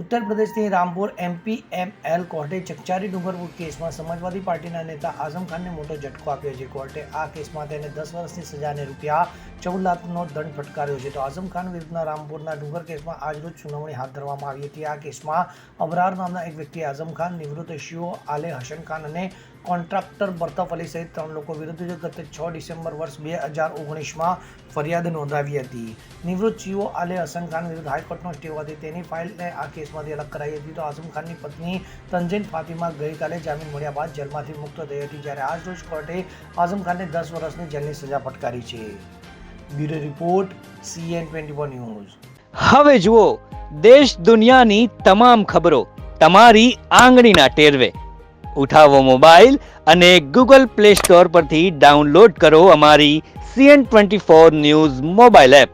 ઉત્તર પ્રદેશની Rampur MP ML કોર્ટે ચકચારી ડુંગરપુર કેસમાં સમાજવાદી પાર્ટીના નેતા આઝમ ખાનને મોટો ઝટકો આપ્યો છે. કોર્ટે આ કેસમાં તેને દસ વર્ષની સજાને રૂપિયા ચૌદ લાખનો દંડ ફટકાર્યો છે. તો આઝમ ખાન વિરુદ્ધના રામપુરના ડુંગર કેસમાં આજરોજ સુનાવણી હાથ ધરવામાં આવી હતી. આ કેસમાં અબરાર નામના એક વ્યક્તિ આઝમ ખાન નિવૃત્ત શિયો આલે હસન ખાન અને કોન્ટ્રાક્ટર બર્તફ અલી સહિત ત્રણ લોકો વિરુદ્ધ ગત છ ડિસેમ્બર વર્ષ બે હજાર ઓગણીસમાં ફરિયાદ નોંધાવી હતી. નિવૃત્ત શિયો આલે હસન ખાન વિરુદ્ધ હાઈકોર્ટનો સ્ટે હોવાથી તેની ફાઇલને આ કેસમાંથી અલગ કરાઈ હતી તો આઝમ ખાનની પત્ની તંજીન ફાતિમા ગઈકાલે જામીન મળ્યા બાદ જેલમાંથી મુક્ત થઈ હતી જ્યારે આજ રોજ કોર્ટે આઝમ ખાનને દસ વર્ષની જેલની સજા ફટકારી છે. Bureau report CN twenty one news. હવે જુઓ, દેશ દુનિયાની તમામ ખબરો તમારી આંગળીના ટેરવે. ઉઠાવો મોબાઈલ અને ગૂગલ પ્લે સ્ટોર પરથી ડાઉનલોડ કરો અમારી CN twenty four news mobile app.